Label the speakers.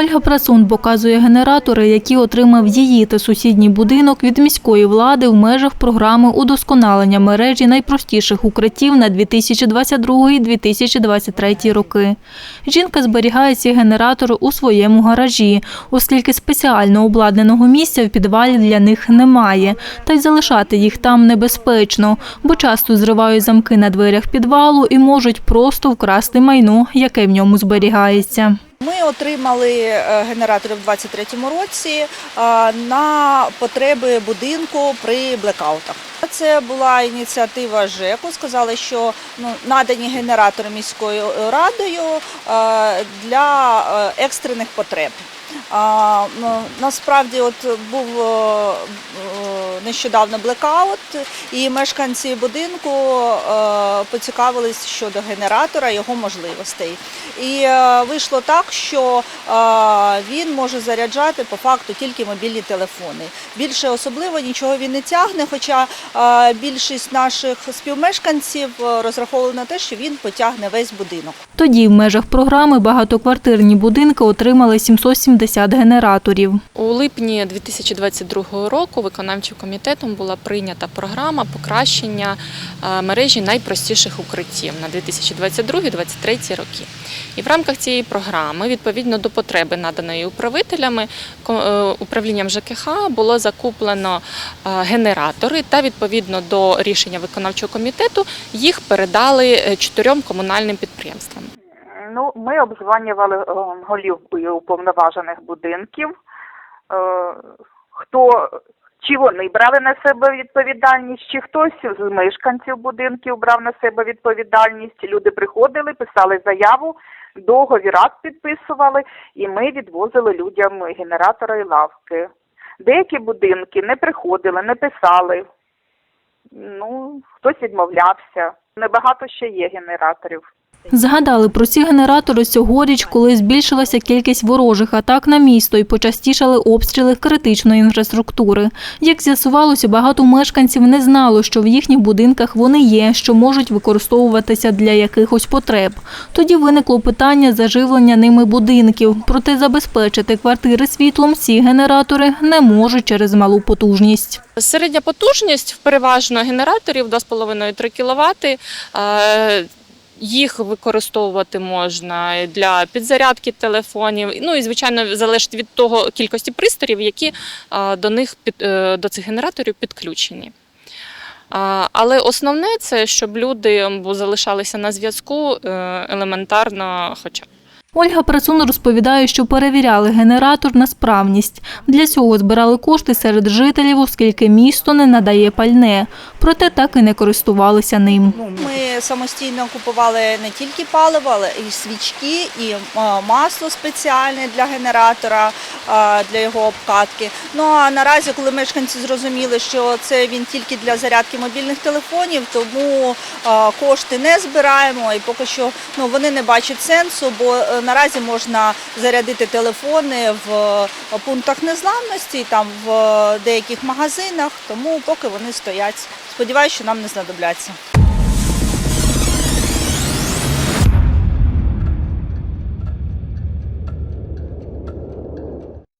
Speaker 1: Ольга Прасун показує генератори, які отримав її та сусідній будинок від міської влади в межах програми удосконалення мережі найпростіших укриттів на 2022-2023 роки. Жінка зберігає ці генератори у своєму гаражі, оскільки спеціально обладнаного місця в підвалі для них немає. Та й залишати їх там небезпечно, бо часто зривають замки на дверях підвалу і можуть просто вкрасти майно, яке в ньому зберігається.
Speaker 2: Ми отримали е, генератори в 2023 році е, на потреби будинку при блекаутах. Це була ініціатива ЖЕКу. Сказали, що ну, надані генератори міською радою е, для е, екстрених потреб. А, насправді, от був е, е, нещодавно блекаут, і мешканці будинку е, поцікавились щодо генератора, його можливостей. І вийшло так, що він може заряджати по факту тільки мобільні телефони. Більше особливо нічого він не тягне, хоча більшість наших співмешканців розраховували на те, що він потягне весь будинок.
Speaker 1: Тоді в межах програми багатоквартирні будинки отримали 770 генераторів.
Speaker 3: У липні 2022 року виконавчим комітетом була прийнята програма покращення е, мережі найпростіших укриттів на 2022-2023 роки. І в рамках цієї програми, відповідно до потреби наданої управителями, е, управлінням ЖКХ було закуплено е, генератори та відповідно до рішення виконавчого комітету їх передали чотирьом комунальним підприємствам.
Speaker 4: Ну, ми обзванювали е, голів уповноважених будинків. Е, Хто чи вони брали на себе відповідальність, чи хтось з мешканців будинків брав на себе відповідальність. Люди приходили, писали заяву, договір підписували, і ми відвозили людям генератори і лавки. Деякі будинки не приходили, не писали. Ну, хтось відмовлявся. Небагато ще є генераторів.
Speaker 1: Згадали про ці генератори цьогоріч, коли збільшилася кількість ворожих атак на місто і почастішали обстріли критичної інфраструктури. Як з'ясувалося, багато мешканців не знало, що в їхніх будинках вони є, що можуть використовуватися для якихось потреб. Тоді виникло питання заживлення ними будинків. Проте забезпечити квартири світлом ці генератори не можуть через малу потужність.
Speaker 3: Середня потужність переважно генераторів 2,5-3 кВт. Їх використовувати можна для підзарядки телефонів. Ну і звичайно залежить від того кількості пристроїв, які е, до них е, до цих генераторів підключені. Але основне це щоб люди залишалися на зв'язку е, елементарно, хоча б.
Speaker 1: Ольга Працун розповідає, що перевіряли генератор на справність. Для цього збирали кошти серед жителів, оскільки місто не надає пальне. Проте так і не користувалися ним.
Speaker 2: Ми самостійно купували не тільки паливо, але і свічки, і е, масло спеціальне для генератора, е, для його обкатки. Ну а наразі, коли мешканці зрозуміли, що це він тільки для зарядки мобільних телефонів, тому е, кошти не збираємо і поки що ну, вони не бачать сенсу, бо наразі можна зарядити телефони в е, пунктах незламності, там в е, деяких магазинах, тому поки вони стоять. Сподіваюся, що нам не знадобляться.